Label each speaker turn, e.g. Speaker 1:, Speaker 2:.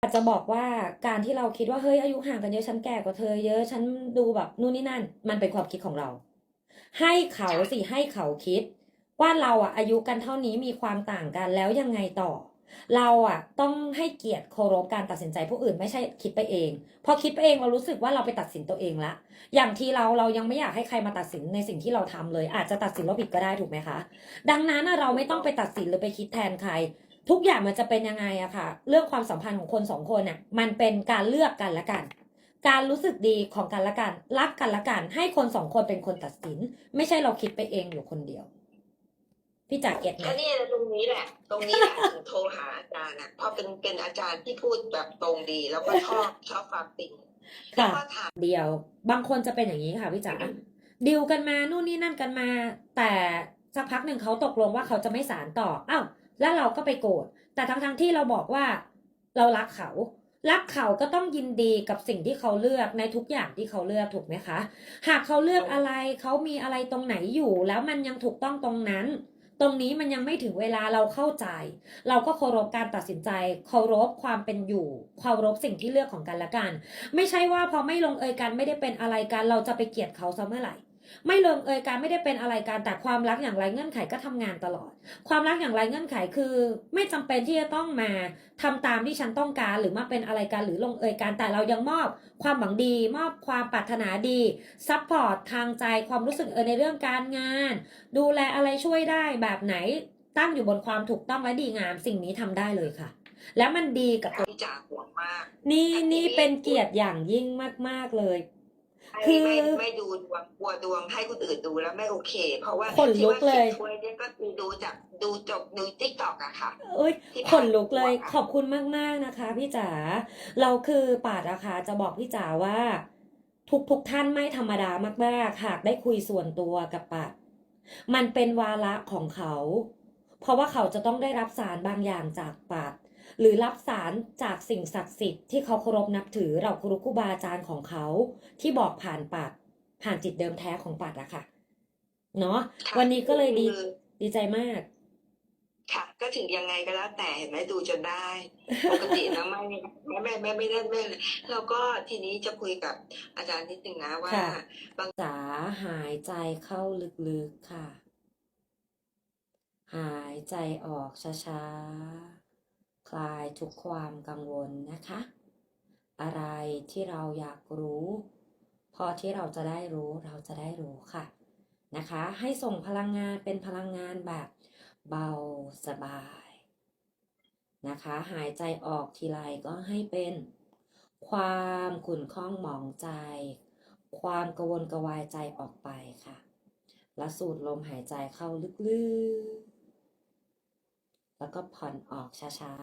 Speaker 1: อาจจะบอกว่าการที่เราคิดว่าเฮ้ยอายุห่างกันเยอะฉันแก่กว่าเธอเยอะฉันดูแบบนู่นนี่นั่น มันเป็นความคิดของเรา ให้เขาสิให้เขาคิด ว่าเราอะอายุกันเท่านี้มีความต่างกันแล้วยังไงต่อ เราอะต้องให้เกียรติเคารพการตัดสินใจผู้อื่นไม่ใช่คิดไปเอง พอคิดไปเองเรารู้สึกว่าเราไปตัดสินตัวเองละอย่างที่เราเรายังไม่อยากให้ใครมาตัดสินในสิ่งที่เราทำเลย อาจจะตัดสินเราผิดก็ได้ถูกไหมคะ ดังนั้นเราไม่ต้องไปตัดสินหรือไปคิดแทนใคร ทุกอย่างมันจะเป็นยังไงอะค่ะ เรื่องความสัมพันธ์ของคนสองคนน่ะมันเป็นการเลือกกันและกัน การรู้สึกดีของกันและกันรักกันและกัน ให้คนสองคนเป็นคนตัดสิน ไม่ใช่เราคิดไปเองอยู่คนเดียว พี่จ๋าเก็ตไหม
Speaker 2: ก็เนี่ยตรงนี้แหละ ตรงนี้แหละถึงโทรหาอาจารย์อะเพราะเป็นเป็นอาจารย์ที่พูดแบบตรงดี แล้วก็ชอบชอบความจริงแล้ว
Speaker 1: ค่ะ
Speaker 2: ก็ถาม
Speaker 1: เดียว บางคนจะเป็นอย่างนี้ค่ะพี่จ๋าดิวกันมานู่นนี่นั่นกันมา แต่สักพักหนึ่งเขาตกลงว่าเขาจะไม่สารต่ออ้าว แล้วเราก็ไปโกรธแต่ทั้งทั้งๆที่เราบอกว่าเรารักเขา รักเขาก็ต้องยินดีกับสิ่งที่เขาเลือกในทุกอย่างที่เขาเลือกถูกไหมคะ หากเขาเลือกอะไรเขามีอะไรตรงไหนอยู่ แล้วมันยังถูกต้องตรงนั้น ตรงนี้มันยังไม่ถึงเวลาเราเข้าใจ เราก็เคารพการตัดสินใจ เคารพความเป็นอยู่เคารพสิ่งที่เลือกของกันและกัน ไม่ใช่ว่าพอไม่ลงเอยกันไม่ได้เป็นอะไรกัน เราจะไปเกลียดเขาซะเมื่อไหร่ ไม่ลงเอยกันไม่ได้เป็นอะไรกันแต่ความรักอย่างไรเงื่อนไขก็ทำงานตลอด ความรักอย่างไรเงื่อนไขคือ ไม่จำเป็นที่จะต้องมาทำตามที่ฉันต้องการหรือมาเป็นอะไรกันหรือลงเอยกันแต่เรายังมอบความหวังดี มอบความปรารถนาดีซัพพอร์ตทางใจความรู้สึกเออในเรื่องการงาน ดูแลอะไรช่วยได้แบบไหนตั้งอยู่บนความถูกต้องและดีงามสิ่งนี้ทำได้เลยค่ะ และมันดีกับตัว
Speaker 2: พี่จ๋าห่วงมาก
Speaker 1: นี่นี่เป็นเกียรติอย่างยิ่งมากๆเลย คื
Speaker 2: ไม่
Speaker 1: อ
Speaker 2: ไม่ไม่ดูดวงกลัวดวงให้คนอื่นดูแล้วไม่โอเค เพราะว่า
Speaker 1: ขนลุกเลย
Speaker 2: ที่ว่าสิบถ้วยเนี่ยก็คือดูจากดูจบดูติ๊กตอกอะค่ะ
Speaker 1: เอ้ย
Speaker 2: ที่
Speaker 1: ขนลุกเลย
Speaker 2: ผ่านมา
Speaker 1: ขอบคุณมาก ๆ นะคะ พี่จ๋าเราคือปาดนะคะจะบอกพี่จ๋าว่า ทุกทุกท่านไม่ธรรมดามากๆหากได้คุยส่วนตัวกับปาดมันเป็นวาระของเขา เพราะว่าเขาจะต้องได้รับสารบางอย่างจากปาด หรือรับสารจากสิ่งศักดิ์สิทธิ์ที่เขาเคารพนับถือเราครูครูบาอาจารย์ของเขา ที่บอกผ่านปาดผ่านจิตเดิมแท้ของปาดอะค่ะ เนาะ
Speaker 2: ค่ะ
Speaker 1: วันนี้ก็เลยดี
Speaker 2: คือ
Speaker 1: ดีใจมาก
Speaker 2: ค่ะ ก็ถึงยังไงก็แล้วแต่เห็นไหมดูจนได้ปกตินะไม่ไม่ไม่ไม่ไม่ได้ไม่เลยแล้วก็ทีนี้จะคุยกับอาจารย์นิดนึงนะว่า
Speaker 1: ค่ะ
Speaker 2: บาง
Speaker 1: จ๋าหายใจเข้าลึกๆค่ะ หายใจออกช้าๆคลาย ทุกความกังวลนะคะ อะไรที่เราอยากรู้ พอที่เราจะได้รู้เราจะได้รู้ค่ะนะคะ ให้ส่งพลังงานเป็นพลังงานแบบเบาสบายนะคะ หายใจออกทีไรก็ให้เป็นความขุ่นข้องหมองใจ ความกระวนกระวายใจออกไปค่ะ แล้วสูดลมหายใจเข้าลึกๆ แล้วก็ผ่อนออกช้าๆ